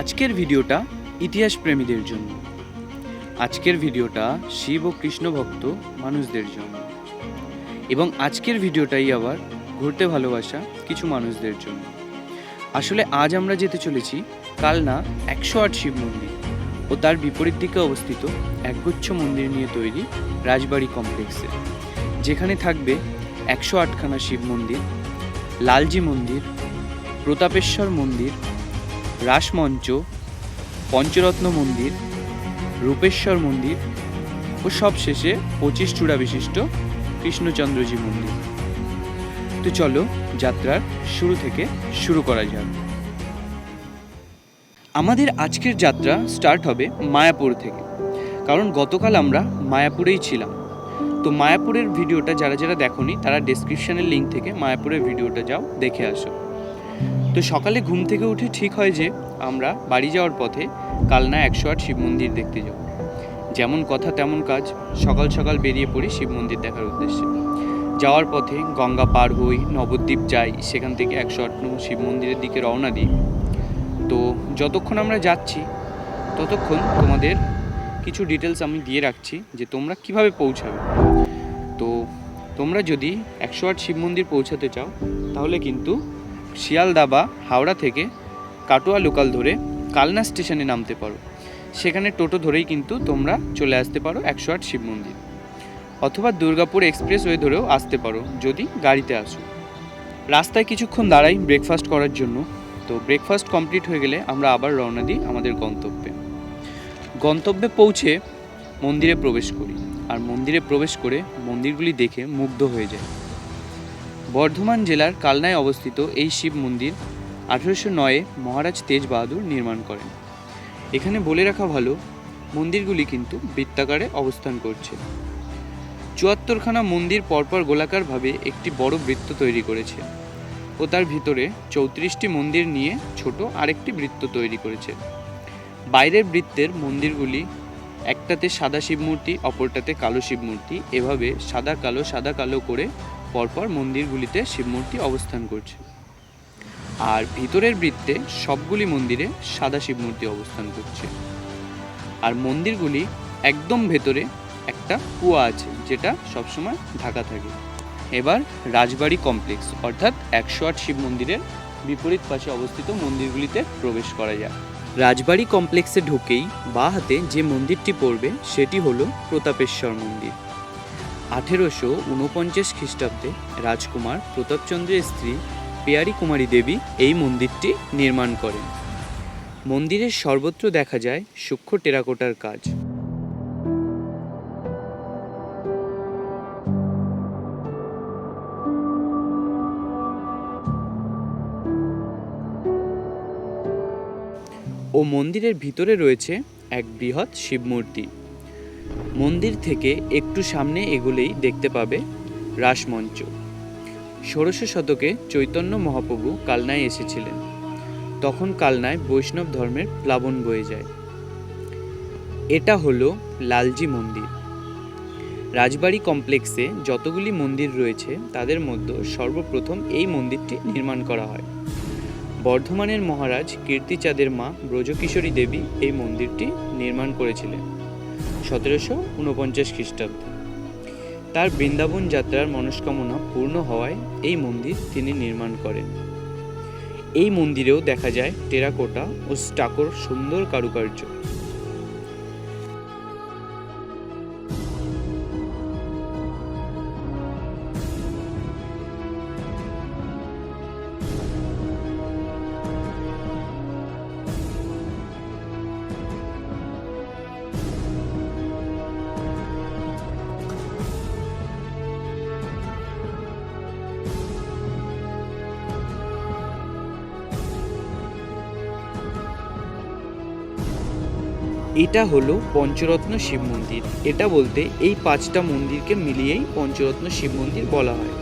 আজকের ভিডিওটা ইতিহাস প্রেমীদের জন্য। আজকের ভিডিওটা শিব ও কৃষ্ণ ভক্ত মানুষদের জন্য। এবং আজকের ভিডিওটাই আবার ঘুরতে ভালোবাসা কিছু মানুষদের জন্য। আসলে আজ আমরা যেতে চলেছি কালনা একশো আট শিব মন্দির ও তার বিপরীত দিকে অবস্থিত একগুচ্ছ মন্দির নিয়ে তৈরি রাজবাড়ি কমপ্লেক্সে, যেখানে থাকবে একশো আটখানা শিব মন্দির, লালজি মন্দির, প্রতাপেশ্বর মন্দির রাসমঞ্চ, পঞ্চরত্ন মন্দির, রূপেশ্বর মন্দির ও সবশেষে পঁচিশ চূড়া বিশিষ্ট কৃষ্ণচন্দ্রজি মন্দির। তো চলো যাত্রার শুরু থেকে শুরু করা যাক। আমাদের আজকের যাত্রা স্টার্ট হবে মায়াপুর থেকে। কারণ গতকাল আমরা মায়াপুরেই ছিলাম। তো মায়াপুরের ভিডিওটা যারা যারা দেখোনি, তারা ডেসক্রিপশনের লিঙ্ক থেকে মায়াপুরের ভিডিওটা যাও, দেখে আসো। তো সকালে ঘুম থেকে উঠে ঠিক হয় যে আমরা বাড়ি যাওয়ার পথে কালনা একশো আট শিব মন্দির দেখতে যাব। যেমন কথা তেমন কাজ, সকাল সকাল বেরিয়ে পড়ি শিব মন্দির দেখার উদ্দেশ্যে। যাওয়ার পথে গঙ্গা পার হই, নবদ্বীপ যাই, সেখান থেকে একশো আট নম্বর শিব মন্দিরের দিকে রওনা দিই। তো যতক্ষণ আমরা যাচ্ছি, ততক্ষণ তোমাদের কিছু ডিটেলস আমি দিয়ে রাখছি যে তোমরা কীভাবে পৌঁছাবে। তো তোমরা যদি একশো আট শিব মন্দির পৌঁছাতে চাও, তাহলে কিন্তু শিয়ালদা বা হাওড়া থেকে কাটোয়া লোকাল ধরে কালনা স্টেশনে নামতে পারো। সেখানে টোটো ধরেই কিন্তু তোমরা চলে আসতে পারো একশো আট শিব মন্দির। অথবা দুর্গাপুর এক্সপ্রেসওয়ে ধরেও আসতে পারো যদি গাড়িতে আসো। রাস্তায় কিছুক্ষণ দাঁড়াই ব্রেকফাস্ট করার জন্য। তো ব্রেকফাস্ট কমপ্লিট হয়ে গেলে আমরা আবার রওনা দিই আমাদের গন্তব্যে। গন্তব্যে পৌঁছে মন্দিরে প্রবেশ করি। আর মন্দিরে প্রবেশ করে মন্দিরগুলি দেখে মুগ্ধ হয়ে যায় বর্ধমান জেলার কালনায় অবস্থিত এই শিব মন্দির আঠেরোশো নয়ে মহারাজ তেজ বাহাদুর নির্মাণ করেন। এখানে বলে রাখা ভালো, মন্দিরগুলি কিন্তু বৃত্তাকারে অবস্থান করছে। চুয়াত্তরখানা মন্দির পরপর গোলাকারভাবে একটি বড় বৃত্ত তৈরি করেছে ও তার ভিতরে চৌত্রিশটি মন্দির নিয়ে ছোট আরেকটি বৃত্ত তৈরি করেছে। বাইরের বৃত্তের মন্দিরগুলি একটাতে সাদা শিব মূর্তি অপরটাতে কালো শিব মূর্তি এভাবে সাদা, কালো সাদা, কালো করে পরপর মন্দিরগুলিতে শিবমূর্তি অবস্থান করছে। আর ভিতরের বৃত্তে সবগুলি মন্দিরে সাদা শিবমূর্তি অবস্থান করছে। আর মন্দিরগুলি একদম ভেতরে একটা কুয়া আছে, যেটা সবসময় ঢাকা থাকে। এবার রাজবাড়ি কমপ্লেক্স, অর্থাৎ একশো আট শিব মন্দিরের বিপরীত পাশে অবস্থিত মন্দিরগুলিতে প্রবেশ করা যায়। রাজবাড়ি কমপ্লেক্সে ঢুকেই বা হাতে যে মন্দিরটি পড়বে, সেটি হলো প্রতাপেশ্বর মন্দির। আঠেরোশো উনপঞ্চাশ খ্রিস্টাব্দে রাজকুমার প্রতাপচন্দ্রের স্ত্রী পেয়ারি কুমারী দেবী এই মন্দিরটি নির্মাণ করেন। মন্দিরের সর্বত্র দেখা যায় সূক্ষ্ম টেরাকোটার কাজ। ও মন্দিরের ভিতরে রয়েছে এক বৃহৎ শিবমূর্তি মন্দির থেকে একটু সামনে এগুলেই দেখতে পাবে রাসমঞ্চ। ষোড়শ শতকে চৈতন্য মহাপ্রভু কালনায় এসেছিলেন। তখন কালনায় বৈষ্ণব ধর্মের প্লাবন বয়ে যায়। এটা হলো লালজি মন্দির। রাজবাড়ি কমপ্লেক্সে যতগুলি মন্দির রয়েছে, তাদের মধ্যে সর্বপ্রথম এই মন্দিরটি নির্মাণ করা হয়। বর্ধমানের মহারাজ কীর্তিচাঁদের মা ব্রজকিশোরী দেবী এই মন্দিরটি নির্মাণ করেছিলেন। সতেরোশো উনপঞ্চাশ খ্রিস্টাব্দে। তার বৃন্দাবন যাত্রার মনস্কামনা পূর্ণ হওয়ায় এই মন্দির তিনি নির্মাণ করেন। এই মন্দিরেও দেখা যায় টেরাকোটা ও স্টাকোর সুন্দর কারুকার্য। এটা হলো পঞ্চরত্ন শিব মন্দির। এটা বলতে এই পাঁচটা মন্দিরকে মিলিয়েই পঞ্চরত্ন শিব মন্দির বলা হয়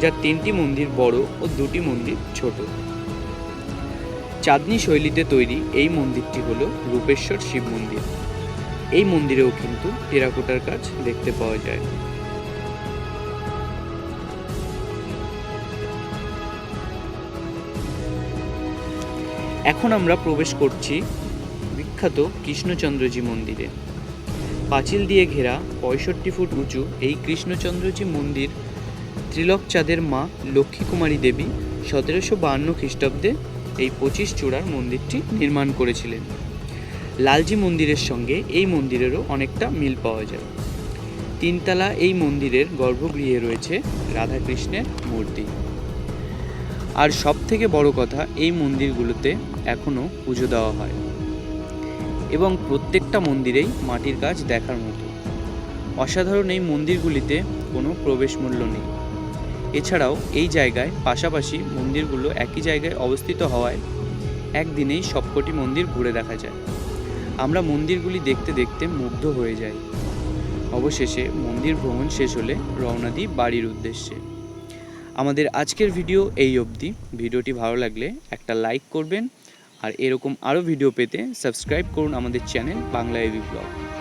যার তিনটি মন্দির বড় ও দুটি মন্দির ছোট। চাঁদনি শৈলীতে তৈরি এই মন্দিরটি হলো রূপেশ্বর শিব মন্দির। এই মন্দিরেও কিন্তু টেরাকোটার কাজ দেখতে পাওয়া যায়। এখন আমরা প্রবেশ করছি বিখ্যাত কৃষ্ণচন্দ্রজি মন্দিরে। পাঁচিল দিয়ে ঘেরা পঁয়ষট্টি ফুট উঁচু এই কৃষ্ণচন্দ্রজি মন্দির ত্রিলক চাঁদের মা লক্ষ্মী কুমারী দেবী সতেরোশো বাহান্ন খ্রিস্টাব্দে এই পঁচিশ চূড়ার মন্দিরটি নির্মাণ করেছিলেন। লালজি মন্দিরের সঙ্গে এই মন্দিরেরও অনেকটা মিল পাওয়া যায়। তিনতলা এই মন্দিরের গর্ভগৃহে রয়েছে রাধাকৃষ্ণের মূর্তি। আর সব থেকে বড় কথা, এই মন্দিরগুলোতে এখনও পুজো দেওয়া হয়। এবং প্রত্যেকটা মন্দিরেই মাটির কাজ দেখার মতো। অসাধারণ এই মন্দিরগুলিতে কোনো প্রবেশ মূল্য নেই। এছাড়াও এই জায়গায় পাশাপাশি মন্দিরগুলো একই জায়গায় অবস্থিত হওয়ায় একদিনেই সবকটি মন্দির ঘুরে দেখা যায়। আমরা মন্দিরগুলি দেখতে দেখতে মুগ্ধ হয়ে যাই। অবশেষে মন্দির ভ্রমণ শেষ হলে রওনা দিই বাড়ির উদ্দেশ্যে। আমাদের আজকের ভিডিও এই অবধি। ভিডিওটি ভালো লাগলে একটা লাইক করবেন আর এরকম আরও ভিডিও পেতে সাবস্ক্রাইব করুন আমাদের চ্যানেল বাংলা এবি ব্লগ।